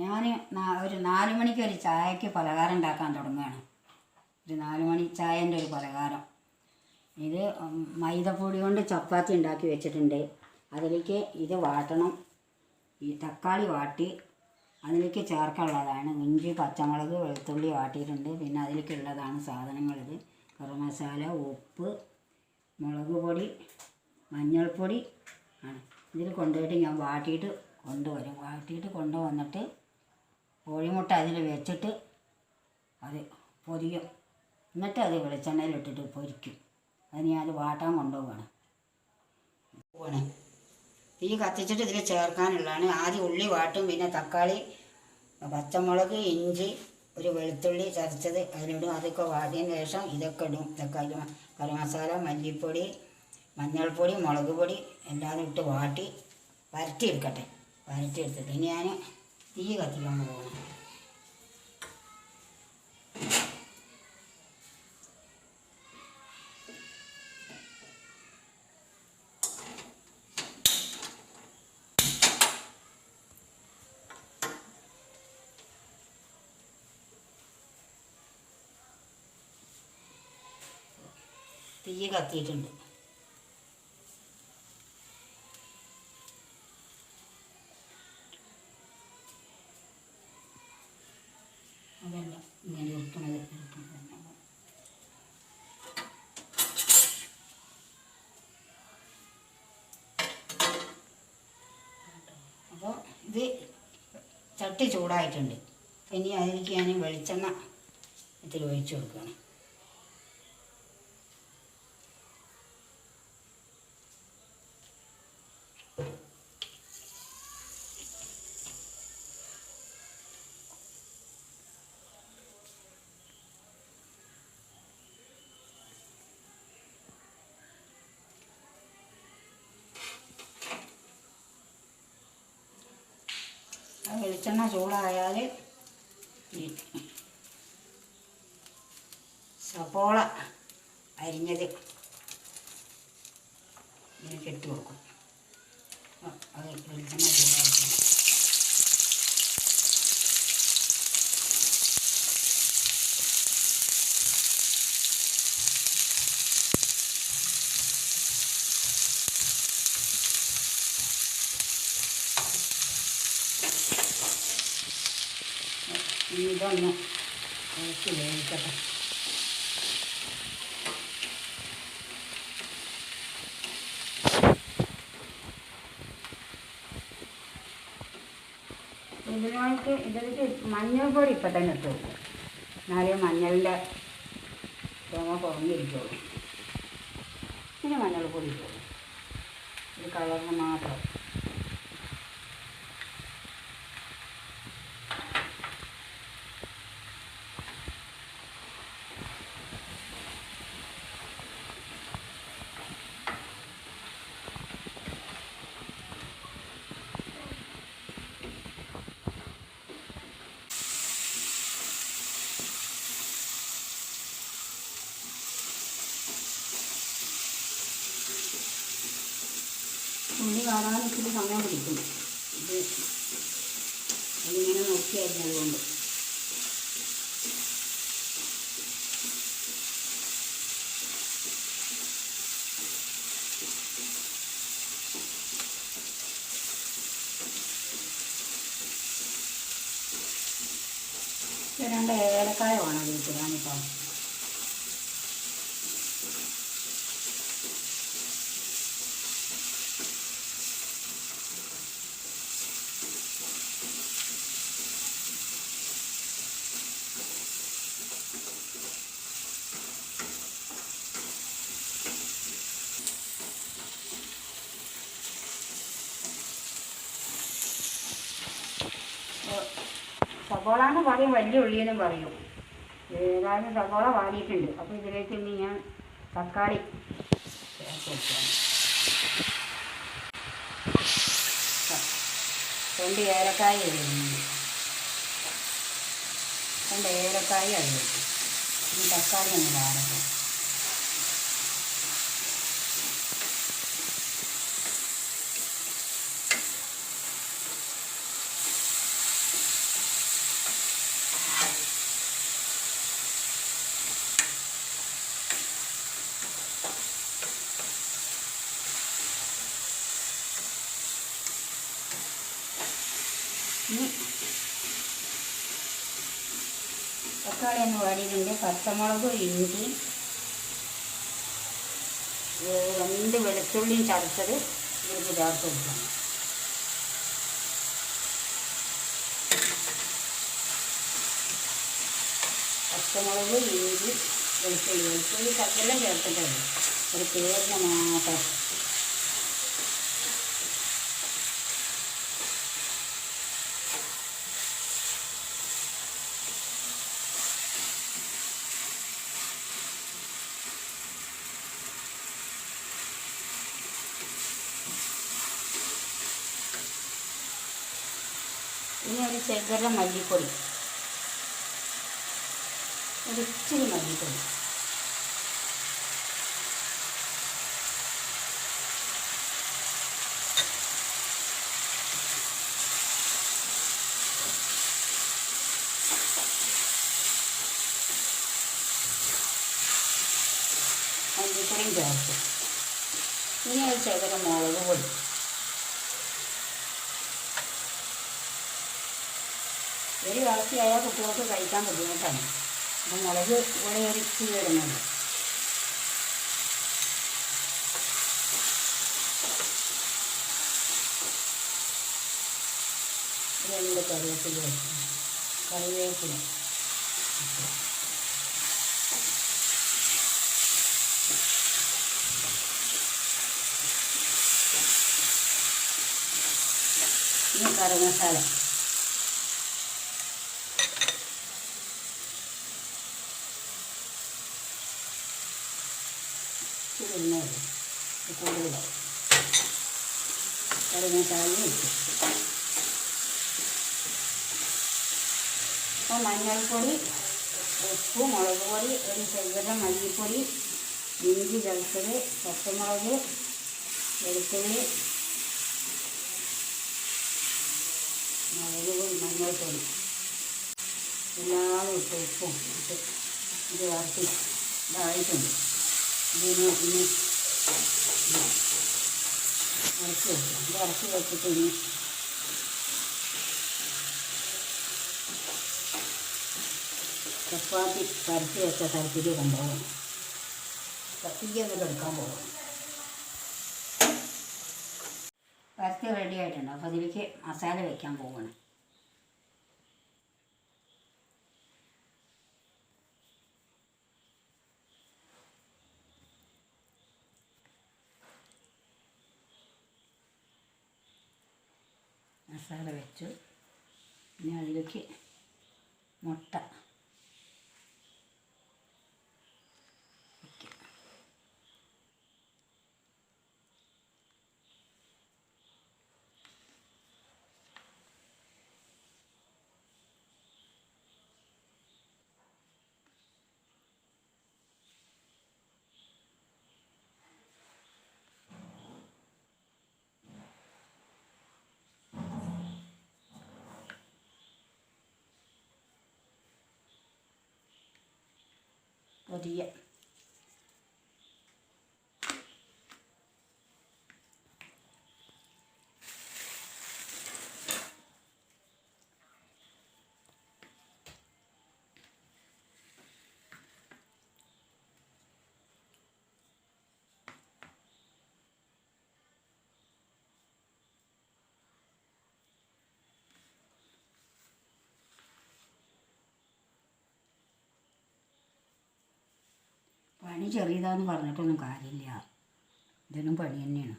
ഞാൻ ഒരു നാല് മണിക്ക് ഒരു ചായക്ക് പലഹാരം ഉണ്ടാക്കാൻ തുടങ്ങുകയാണ്. ഒരു നാല് മണി ചായന്റെ ഒരു പലഹാരം. ഇത് മൈദപ്പൊടി കൊണ്ട് ചപ്പാത്തി ഉണ്ടാക്കി വെച്ചിട്ടുണ്ട്. അതിലേക്ക് ഇത് വാട്ടണം. ഈ തക്കാളി വാട്ടി. അതിലേക്ക് ചേർക്കാനുള്ളതാണ്. ഇഞ്ചി പച്ചമുളക് വെളുത്തുള്ളി വാട്ടിയിട്ടുണ്ട്. പിന്നെ അതിലേക്കുള്ളതാണ് സാധനങ്ങളിത്. ഗരം മസാല ഉപ്പ് മുളക് പൊടി മഞ്ഞൾപ്പൊടി ആണ്. ഇതിൽ കൊണ്ടുപോയിട്ട് ഞാൻ വാട്ടിയിട്ട് കൊണ്ടുവരും വാട്ടിയിട്ട് കൊണ്ടുവന്നിട്ട് കോഴിമുട്ട അതിൽ വെച്ചിട്ട് അത് പൊരിയും. എന്നിട്ട് അത് വെളിച്ചെണ്ണയിലിട്ടിട്ട് പൊരിക്കും. അതിന് ഞാൻ അത് വാട്ടാൻ കൊണ്ടുപോകണം പോവാണ് തീ കത്തിച്ചിട്ട് ഇതിൽ ചേർക്കാനുള്ളതാണ്. ആദ്യം ഉള്ളി വാട്ടും പിന്നെ തക്കാളി പച്ചമുളക് ഇഞ്ചി ഒരു വെളുത്തുള്ളി ചതച്ചത് അതിലിടും. അതൊക്കെ വാട്ടിയതിന് ശേഷം ഇതൊക്കെ ഇടും. തക്കാളി കറി മല്ലിപ്പൊടി മഞ്ഞൾപ്പൊടി മുളക് പൊടി എല്ലാം ഇട്ട് വാട്ടി വരട്ടിയെടുക്കട്ടെ. വരട്ടിയെടുത്തിട്ട് ഇനി ഞാൻ തീ കത്തിക്കാൻ പോകണം തീ കത്തിയിട്ടുണ്ട്. ഇത് ചട്ടി ചൂടായിട്ടുണ്ട്. ഇനി അതിലേക്ക് ഞാൻ വെളിച്ചെണ്ണ ഇതിൽ ഒഴിച്ചു കൊടുക്കുകയാണ്. വെളിച്ചെണ്ണ ചൂടായാൽ സപ്പോള അരിഞ്ഞത് ഇതിലേക്ക് ഇട്ട് കൊടുക്കും. അത് വെളിച്ചെണ്ണ ചൂടാക്കണം ഇതൊന്ന് ഇളക്കി വേവിക്കട്ടെ. ഇതിലേക്ക് ഇതിലേക്ക് മഞ്ഞൾപ്പൊടി ഇപ്പം തന്നെ ഇട്ട്. കൊടുക്കും എന്നാലേ മഞ്ഞളിന്റെ തേങ്ങ കുറഞ്ഞിരിക്കുള്ളൂ. പിന്നെ പൊടി കൊടുക്കും ഒരു കളറിന് മാത്രം ഉള്ളി കാണാൻ ഇച്ചിരി സമയം പിടിക്കും. ഇത് അതിങ്ങനെ നോക്കിയായിരുന്നു അതുകൊണ്ട്. രണ്ട് ഏലക്കായ വേണം അതിൽ ഞാനിപ്പോൾ സബോള എന്ന് പറയും വലിയ ഉള്ളി എന്നും പറയും. ഏതായാലും സവോള വാടിയിട്ടുണ്ട് അപ്പോൾ ഇതിലേക്ക് ഇനി ഞാൻ തക്കാളി രണ്ട് ഏലക്കായ രണ്ട് ഏലക്കായ അതിലേക്ക് ഇനി തക്കാളി ഒന്ന് വാടട്ടെ തക്കാളി ഒന്ന് വാടിയിട്ടുണ്ട്. പച്ചമുളക് ഇഞ്ചി രണ്ട് വെളുത്തുള്ളിയും ചതച്ചത് ഇതിലേക്ക് ചേർത്ത് കൊടുക്കണം. പച്ചമുളക് ഇഞ്ചി വെളുത്തുള്ളി. വെളുത്തുള്ളി ശകലം ചേർത്തിട്ടുണ്ട് ഒരു പേരിന് മാത്രം. ഇനി ഒരു ചെറുകര മല്ലിപ്പൊടി. ഒരിച്ചിരി മല്ലിപ്പൊടി. മല്ലിപ്പൊടിയും ചേർത്ത്. ഇനി ഒരു ചെറുകര മുളക് പൊടി. ഒരു വളർച്ചയായാൽ കുട്ടികൾക്ക് കഴിക്കാൻ ബുദ്ധിമുട്ടാണ്. അപ്പം മുളക് ഇവിടെ ഒരു ഇച്ചിരി ഇടുന്നുണ്ട് രണ്ട് കറിവേപ്പില കറിവേപ്പില. ഇനി കറി മസാല. ചുരുങ്ങത് കൂടുതലായി കറി മസാലയും ഇട്ടു. അപ്പോൾ മഞ്ഞൾപ്പൊടി ഉപ്പ് മുളക് പൊടി ഒരു ചെറുകിട മല്ലിപ്പൊടി ഇഞ്ചി ചതച്ചത് പച്ചമുളക് വെളുത്തുള്ളി മുളക് പൊടി മഞ്ഞൾപ്പൊടി. എല്ലാം ഇട്ട് ഉപ്പും ഇട്ട് ഇത് വറുത്തി ഇതായിട്ടുണ്ട്. ചപ്പാത്തി പരത്തി വെച്ച തരത്തിൽ കൊണ്ടുപോകണം തീ എന്നിട്ട് എടുക്കാൻ പോകണം പരത്തി റെഡി ആയിട്ടുണ്ട്. അപ്പോൾ അതിലേക്ക് മസാല വയ്ക്കാൻ പോകണം മസാല വെച്ചു. ഇനി അതിലേക്ക് മുട്ട. പൊതിയ പണി ചെറിയതാന്ന് പറഞ്ഞിട്ടൊന്നും കാര്യമില്ല. ഇതിനും പണി തന്നെയാണ്.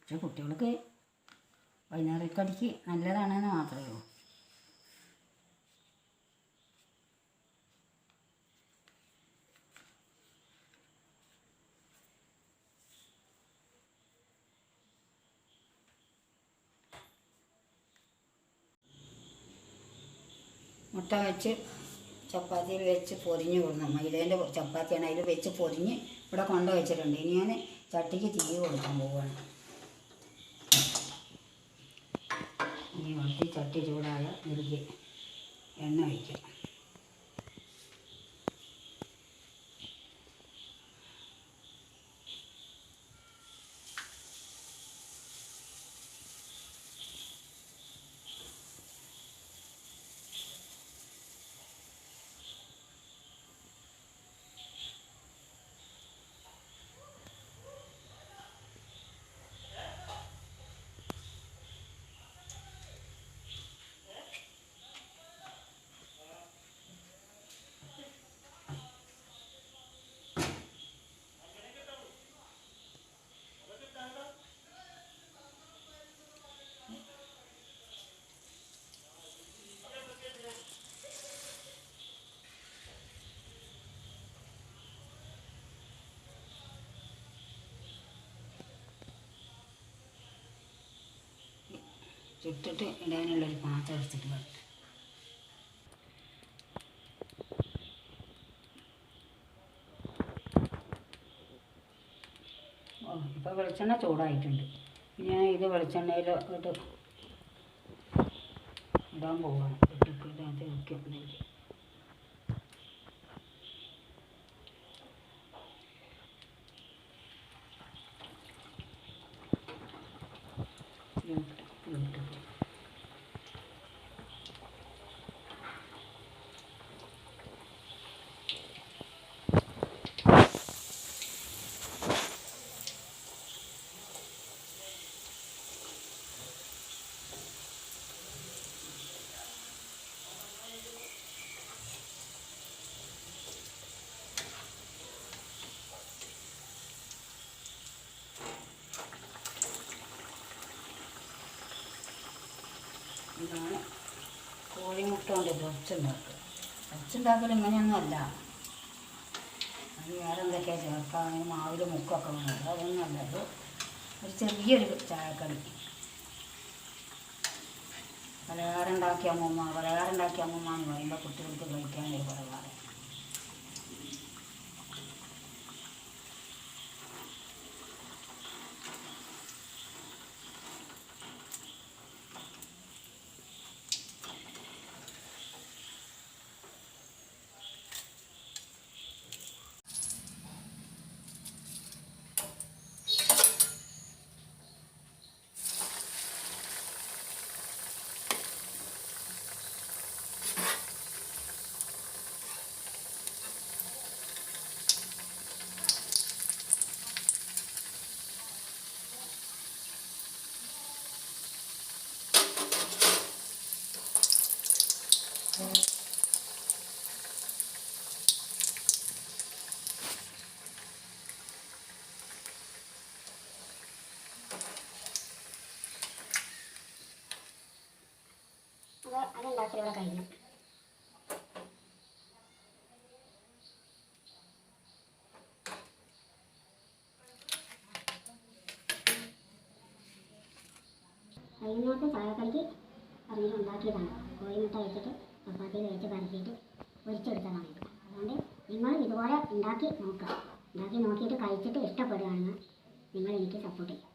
പക്ഷെ കുട്ടികൾക്ക് വൈകുന്നേരക്കടിക്ക് നല്ലതാണെന്ന് മാത്രമേ ഉള്ളൂ. മുട്ട വെച്ച് ചപ്പാത്തിയിൽ വെച്ച് പൊതിഞ്ഞ് കൊടുക്കണം. മൈദേന്റെ ചപ്പാത്തിയാണ് അതിൽ വെച്ച് പൊതിഞ്ഞ് ഇവിടെ കൊണ്ട് വെച്ചിട്ടുണ്ട്. ഇനി ഞാൻ ചട്ടിക്ക് തീ കൊടുക്കാൻ പോവുകയാണ് ഇനി വളർത്തി ചട്ടി ചൂടായ ഇതിലേക്ക് എണ്ണ ഒഴിക്കാം. ചുട്ടിട്ട് ഇടാനുള്ളൊരു പാത്രം എടുത്തിട്ട് വെക്കുക ഇപ്പൊ വെളിച്ചെണ്ണ ചൂടായിട്ടുണ്ട്. ഞാൻ ഇത് വെളിച്ചെണ്ണയിൽ ഇട്ട് ഇടാൻ പോവാണ്. ഇട്ടിട്ട് ഇതിനകത്ത് വെക്കുന്നുണ്ടെങ്കിൽ ഇതാണ് കോഴിമുട്ട കൊണ്ട് പൊരിച്ചുണ്ടാക്കുക പൊരിച്ചുണ്ടാക്കൽ ഇങ്ങനെയൊന്നുമല്ല. അത് വേറെ എന്തൊക്കെയാണ് ചേർക്കാം? അതിന് മാവിൽ മുക്കൊക്കെ വേണം. അതൊന്നും അല്ല. അത് ഒരു ചെറിയൊരു ചായക്കടി. പലഹാരം ഉണ്ടാക്കിയ അമ്മൂമ്മ പലഹാരം ഉണ്ടാക്കിയ അമ്മൂമ്മ എന്ന് പറയുമ്പോൾ കുട്ടികൾക്ക് കഴിക്കാൻ ഒരു പലഹാരം ഇവിടെ കഴിഞ്ഞു വൈകുന്നേരത്തെ ചായക്കടിക്ക് പറഞ്ഞിട്ട് ഉണ്ടാക്കിയതാണ്. കോഴിമുട്ട വെച്ചിട്ട് ചപ്പാത്തിയിൽ വെച്ച് പരത്തിയിട്ട് പൊരിച്ചെടുത്തതാണ് അതുകൊണ്ട് നിങ്ങൾ ഇതുപോലെ ഉണ്ടാക്കി നോക്കുക. ഉണ്ടാക്കി നോക്കിയിട്ട് കഴിച്ചിട്ട് ഇഷ്ടപ്പെടുകയാണെങ്കിൽ നിങ്ങൾ എനിക്ക് സപ്പോർട്ട് ചെയ്യുക